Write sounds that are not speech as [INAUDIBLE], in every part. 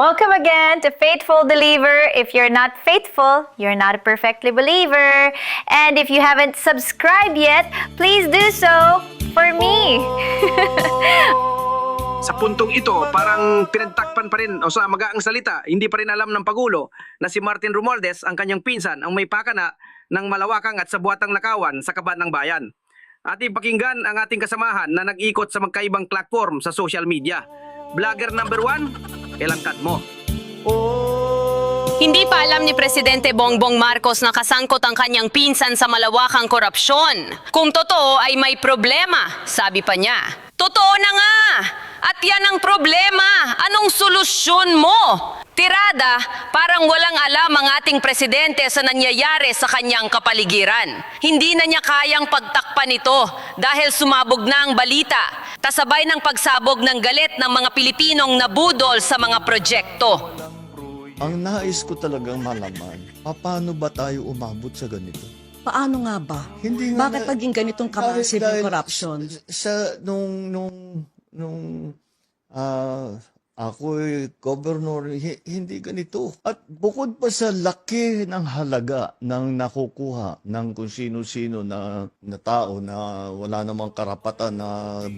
Welcome again to Faithful Believer. If you're not faithful, you're not a perfectly believer. And if you haven't subscribed yet, please do so for me. [LAUGHS] sa puntong ito, parang pinagtakpan pa rin o sa magaang salita, hindi pa rin alam ng Pagulo na si Martin Romualdez, ang kanyang pinsan, ang may pakana ng malawakang at sabuatang lakawan sa kaban ng bayan. Ating pakinggan ang ating kasamahan na nag-ikot sa magkaibang platform sa social media. Vlogger number 1, ilangkad mo. Hindi pa alam ni Presidente Bongbong Marcos na kasangkot ang kanyang pinsan sa malawakang korupsyon. Kung totoo ay may problema, sabi pa niya. Totoo na nga! At yan ang problema! Anong solusyon mo? Tirada, parang walang alam ang ating presidente sa nangyayari sa kanyang kapaligiran. Hindi na niya kayang pagtakpan ito dahil sumabog na ang balita. Tasabay ng pagsabog ng galit ng mga Pilipinong nabudol sa mga proyekto. Ang nais ko talagang malaman, paano ba tayo umabot sa ganito? Paano nga ba? Hindi nga Bakit na- maging ganitong yung corruption? Sa, sa nung nung nung ah ako governor hi- hindi ganito. At bukod pa sa laki ng halaga ng nakukuha ng kung sino-sino na, na tao na wala namang karapatan na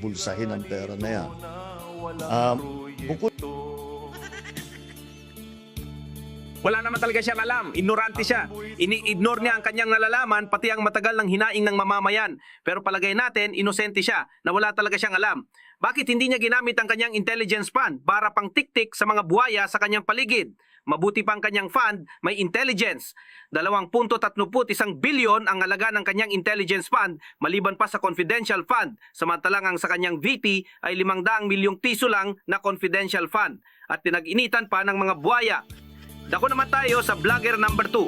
bulsahin ang pera na yan. Ah, bukod Wala naman talaga siyang alam. Ignorante siya. Ini-ignore niya ang kanyang nalalaman, pati ang matagal ng hinaing ng mamamayan. Pero palagay natin, inosente siya, na wala talaga siyang alam. Bakit hindi niya ginamit ang kanyang intelligence fund para pang tik-tik sa mga buhaya sa kanyang paligid? Mabuti pa ang kanyang fund, may intelligence. 2.31 bilyon ang alaga ng kanyang intelligence fund maliban pa sa confidential fund. Samantalang ang sa kanyang VP ay 500 milyong piso lang na confidential fund. At pinag-initan pa ng mga buhaya. Dako naman tayo sa vlogger number 2.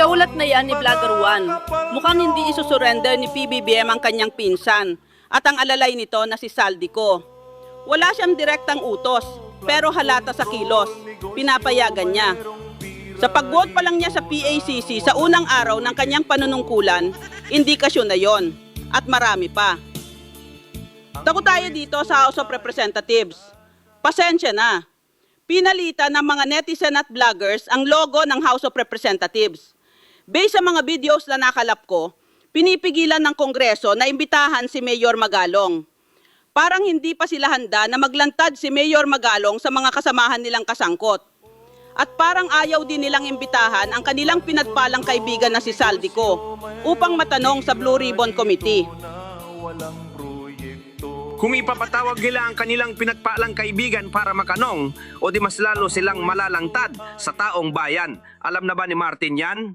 Kaulat na yan ni Vlogger Juan. Mukhang hindi isusurrender ni PBBM ang kanyang pinsan at ang alalay nito na si Saldico. Wala siyang direktang utos, pero halata sa kilos. Pinapayagan niya. Sa pag-vote pa lang niya sa PACC sa unang araw ng kanyang panunungkulan, indikasyon na yon. At marami pa. Tako tayo dito sa House of Representatives. Pasensya na. Pinalitan ng mga netizen at vloggers ang logo ng House of Representatives. Based sa mga videos na nakalap ko, pinipigilan ng Kongreso na imbitahan si Mayor Magalong. Parang hindi pa sila handa na maglantad si Mayor Magalong sa mga kasamahan nilang kasangkot. At parang ayaw din nilang imbitahan ang kanilang pinagpalang kaibigan na si Saldico upang matanong sa Blue Ribbon Committee. Kung ipapatawag nila ang kanilang pinagpalang kaibigan para makanong o di mas lalo silang malalangtad sa taong bayan. Alam na ba ni Martin yan?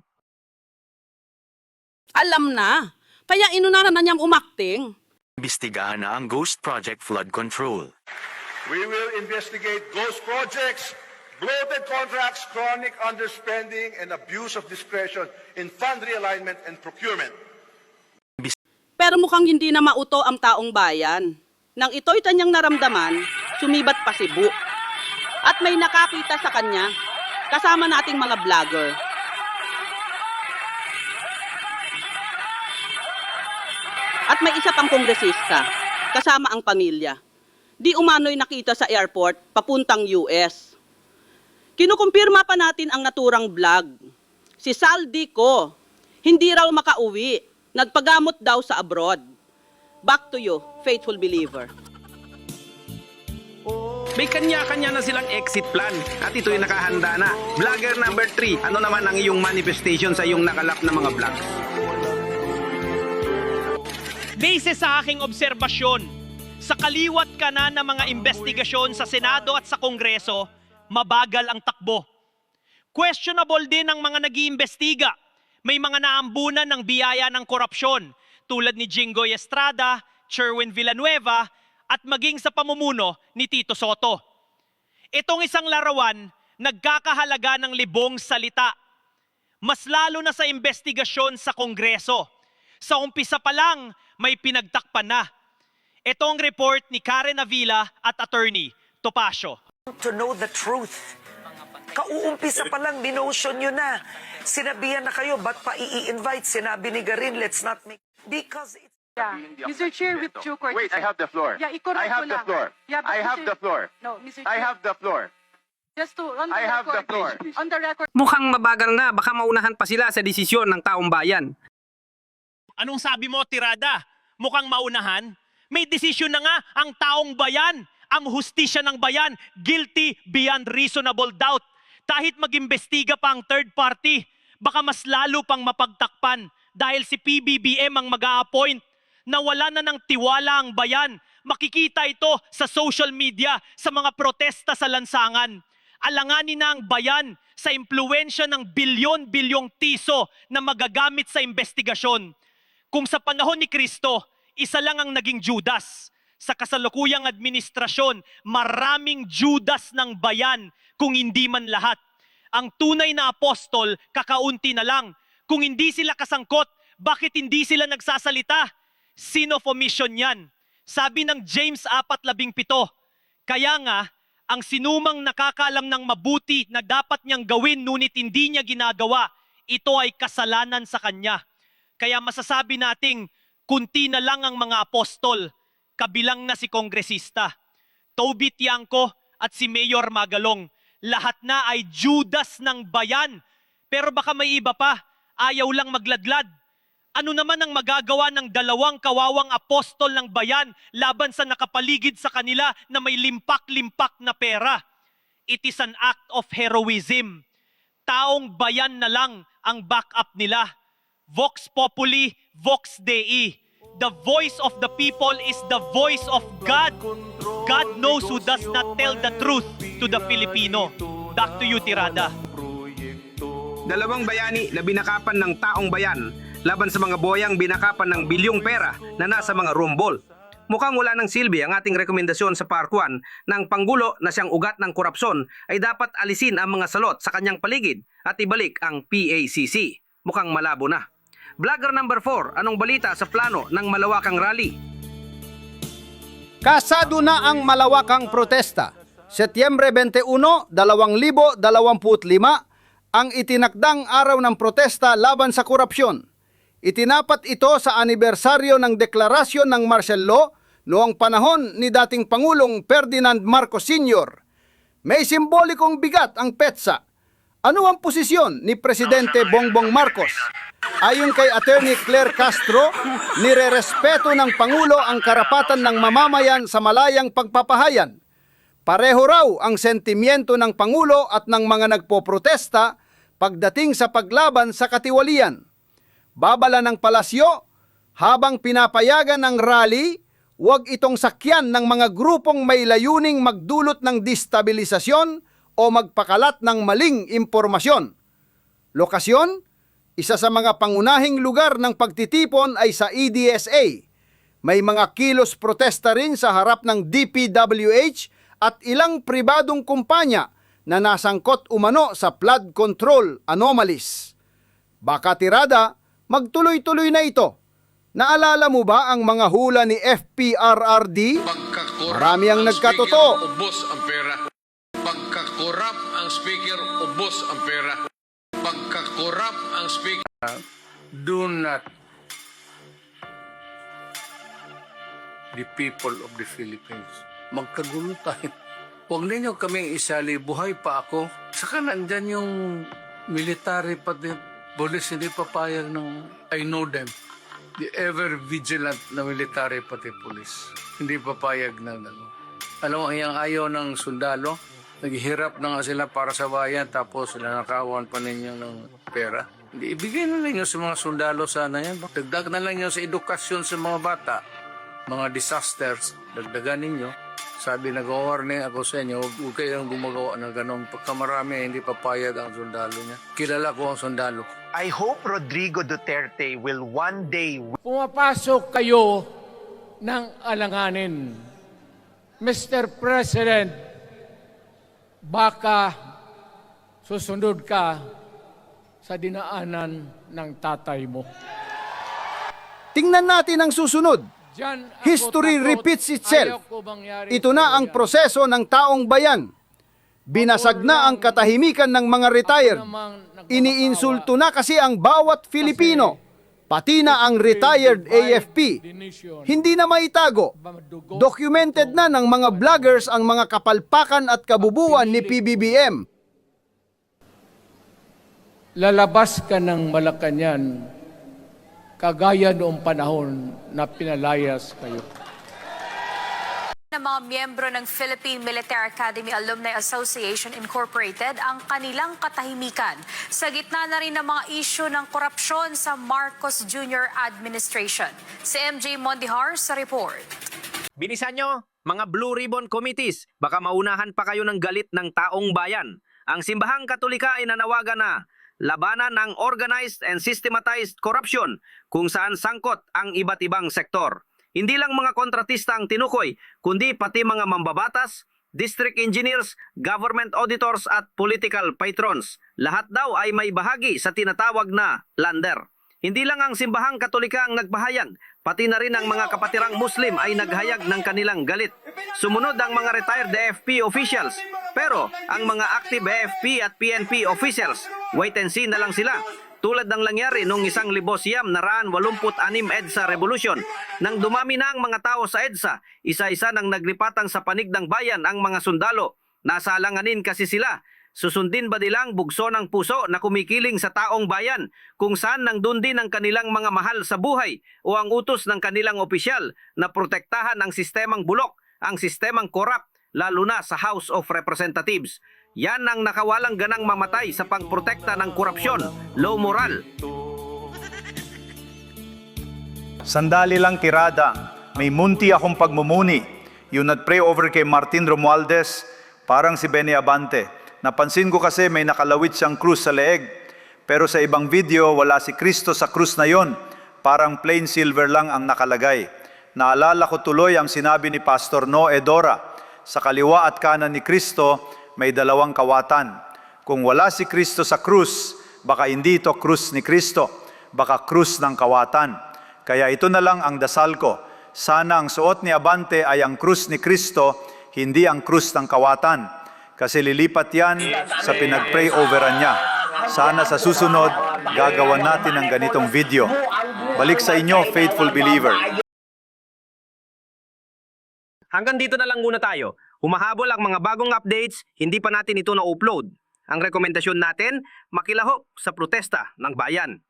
Alam na, kaya inunaran na niyang umakting. Imbestigahan na ang Ghost Project Flood Control. We will investigate ghost projects, bloated contracts, chronic underspending, and abuse of discretion in fund realignment and procurement. Pero mukhang hindi na mauto ang taong bayan. Nang ito'y kanyang naramdaman, sumibat pa si Bu. At may nakakita sa kanya, kasama nating mga vlogger. At may isa pang kongresista, kasama ang pamilya. Di umano'y nakita sa airport, papuntang US. Kinukumpirma pa natin ang naturang vlog. Si Saldi ko, hindi raw makauwi. Nagpagamot daw sa abroad. Back to you, faithful believer. May kanya-kanya na silang exit plan at ito'y nakahanda na. Vlogger number 3, ano naman ang iyong manifestation sa iyong nakalap na mga vlogs? Base sa aking obserbasyon, sa kaliwat ka na ng mga investigasyon sa Senado at sa Kongreso, mabagal ang takbo. Questionable din ang mga nag-iimbestiga. May mga naambunan ng biyaya ng korupsyon tulad ni Jingoy Estrada, Sherwin Villanueva at maging sa pamumuno ni Tito Soto. Itong isang larawan, nagkakahalaga ng libong salita. Mas lalo na sa investigasyon sa Kongreso. Sa umpisa pa lang, may pinagtakpan na. Ito ang report ni Karen Avila at attorney Topacio. to know the truth. Kauumpisa pa lang, dinotion nyo na. Sinabihan na kayo, ba't pa i-invite? Sinabi ni Garin, let's not make... Because it's Mr. Chair, with due courtesy. Wait, I have the floor. Yeah, i-correct I have ko the lang. floor. Yeah, but I have Mr. the floor. No, Mr. I Chair, have the floor. just to, on the I have the record, floor. on the record, Mukhang mabagal na, baka maunahan pa sila sa desisyon ng taong bayan. Anong sabi mo, Tirada? Mukhang maunahan? May desisyon na nga ang taong bayan. Ang hustisya ng bayan, guilty beyond reasonable doubt. Kahit mag-imbestiga pa ang third party, baka mas lalo pang mapagtakpan dahil si PBBM ang mag appoint na wala na ng tiwala ang bayan. Makikita ito sa social media, sa mga protesta sa lansangan. Alanganin na ang bayan sa impluensya ng bilyon-bilyong tiso na magagamit sa investigasyon. Kung sa panahon ni Kristo, isa lang ang naging Judas. Sa kasalukuyang administrasyon, maraming Judas ng bayan kung hindi man lahat. Ang tunay na apostol, kakaunti na lang. Kung hindi sila kasangkot, bakit hindi sila nagsasalita? Sin of omission yan. Sabi ng James 4.17, kaya nga, ang sinumang nakakalam ng mabuti na dapat niyang gawin ngunit hindi niya ginagawa, ito ay kasalanan sa kanya. Kaya masasabi nating kunti na lang ang mga apostol, kabilang na si kongresista. Toby Tiangco at si Mayor Magalong, lahat na ay Judas ng bayan. Pero baka may iba pa, ayaw lang magladlad. Ano naman ang magagawa ng dalawang kawawang apostol ng bayan laban sa nakapaligid sa kanila na may limpak-limpak na pera? It is an act of heroism. Taong bayan na lang ang backup nila. Vox Populi, Vox Dei. The voice of the people is the voice of God. God knows who does not tell the truth to the Filipino. Back to you, Tirada. Dalawang bayani na binakapan ng taong bayan laban sa mga boyang binakapan ng bilyong pera na nasa mga rumbol. Mukhang wala ng silbi ang ating rekomendasyon sa Part 1 ng Panggulo na siyang ugat ng korupsyon ay dapat alisin ang mga salot sa kanyang paligid at ibalik ang PACC. Mukhang malabo na. Vlogger number 4, anong balita sa plano ng malawakang rally? Kasado na ang malawakang protesta. Setyembre 21, 2025, ang itinakdang araw ng protesta laban sa korupsyon. Itinapat ito sa anibersaryo ng deklarasyon ng martial law noong panahon ni dating Pangulong Ferdinand Marcos Sr. May simbolikong bigat ang petsa. Ano ang posisyon ni Presidente Bongbong Marcos? Ayon kay Attorney Claire Castro, nirerespeto ng Pangulo ang karapatan ng mamamayan sa malayang pagpapahayan. Pareho raw ang sentimiento ng Pangulo at ng mga nagpoprotesta pagdating sa paglaban sa katiwalian. Babala ng palasyo, habang pinapayagan ng rally, huwag itong sakyan ng mga grupong may layuning magdulot ng destabilisasyon o magpakalat ng maling impormasyon. Lokasyon, isa sa mga pangunahing lugar ng pagtitipon ay sa EDSA. May mga kilos protesta rin sa harap ng DPWH at ilang pribadong kumpanya na nasangkot umano sa flood control anomalies. Baka tirada, magtuloy-tuloy na ito. Naalala mo ba ang mga hula ni FPRRD? Marami ang nagkatotoo. ubos ang pera. Pagkakorap ang speaker, ubos ang pera. Pagkakorap ang speaker. Do not the people of the Philippines. Magkagulo tayo. Huwag ninyo kaming isali, buhay pa ako. Saka nandyan yung military pati police hindi papayag ng I know them. The ever vigilant na military pati police. Hindi papayag na ano. Alam mo, ang ayaw ng sundalo, naghihirap na nga sila para sa bayan tapos nanakawan pa ninyo ng pera. Hindi, ibigay na lang sa mga sundalo sana yan. Dagdag na lang sa edukasyon sa mga bata. Mga disasters, dagdagan ninyo. Sabi, nag-warning ako sa inyo, huwag kayong gumagawa ng ganon. Pagka marami, hindi papayag ang sundalo niya. Kilala ko ang sundalo. I hope Rodrigo Duterte will one day Pumapasok kayo ng alanganin. Mr. President, baka susunod ka sa dinaanan ng tatay mo. Tingnan natin ang susunod. History repeats itself. Ito na ang proseso ng taong bayan. Binasag na ang katahimikan ng mga retired. Iniinsulto na kasi ang bawat Filipino. pati na ang retired AFP, hindi na maitago. Documented na ng mga vloggers ang mga kapalpakan at kabubuan ni PBBM. lalabas ka ng Malacanang kagaya noong panahon na pinalayas kayo. ng mga miyembro ng Philippine Military Academy Alumni Association Incorporated ang kanilang katahimikan sa gitna na rin ng mga isyu ng korupsyon sa Marcos Jr. administration. Si MJ Mondihar sa report. Bilisan nyo, mga Blue Ribbon Committees, baka maunahan pa kayo ng galit ng taong bayan. Ang simbahang katolika ay nanawagan na labanan ng organized and systematized corruption kung saan sangkot ang iba't ibang sektor. Hindi lang mga kontratista ang tinukoy, kundi pati mga mambabatas, district engineers, government auditors at political patrons. Lahat daw ay may bahagi sa tinatawag na lander. Hindi lang ang simbahang katolika ang nagpahayag, pati na rin ang mga kapatirang Muslim ay naghayag ng kanilang galit. Sumunod ang mga retired AFP officials. Pero ang mga active AFP at PNP officials, wait and see na lang sila. Tulad ng nangyari noong isang libo siyam na raan 86 EDSA Revolution. Nang dumami na ang mga tao sa EDSA, isa-isa nang naglipatan sa panig ng bayan ang mga sundalo. Nasa alanganin kasi sila. Susundin ba nilang bugso ng puso na kumikiling sa taong bayan kung saan nandun din ang kanilang mga mahal sa buhay o ang utos ng kanilang opisyal na protektahan ang sistemang bulok, ang sistemang korap, lalo na sa House of Representatives. Yan ang nakawalang ganang mamatay sa pangprotekta ng korupsyon, low moral, Sandali lang tirada. May munti akong pagmumuni. Yung nag-pray over kay Martin Romualdez, parang si Benny Abante. Napansin ko kasi may nakalawit siyang krus sa leeg. Pero sa ibang video, wala si Kristo sa krus na yon. Parang plain silver lang ang nakalagay. Naalala ko tuloy ang sinabi ni Pastor No Edora. Sa kaliwa at kanan ni Kristo, may dalawang kawatan. Kung wala si Kristo sa krus, baka hindi ito krus ni Kristo, baka krus ng kawatan. Kaya ito na lang ang dasal ko. Sana ang suot ni Abante ay ang krus ni Kristo, hindi ang krus ng kawatan. Kasi lilipat yan sa pinag-pray overan niya. Sana sa susunod, gagawan natin ng ganitong video. Balik sa inyo, faithful believer. Hanggang dito na lang muna tayo. Humahabol ang mga bagong updates, hindi pa natin ito na-upload. Ang rekomendasyon natin, makilahok sa protesta ng bayan.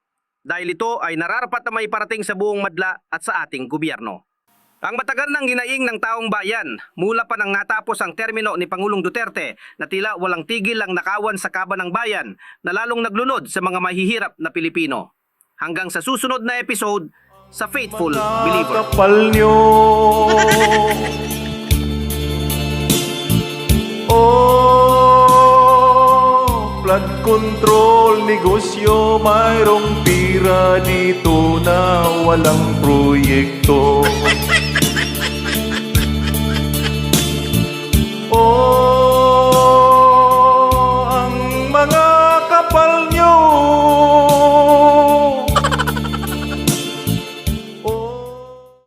Dahil ito ay nararapat na may parating sa buong madla at sa ating gobyerno. Ang matagal ng ginaing ng taong bayan, mula pa nang natapos ang termino ni Pangulong Duterte na tila walang tigil ang nakawan sa kaba ng bayan na lalong naglunod sa mga mahihirap na Pilipino. Hanggang sa susunod na episode sa Faithful Believer. kapal nyo Oh, flood control negosyo Mayroong pira dito na walang proyekto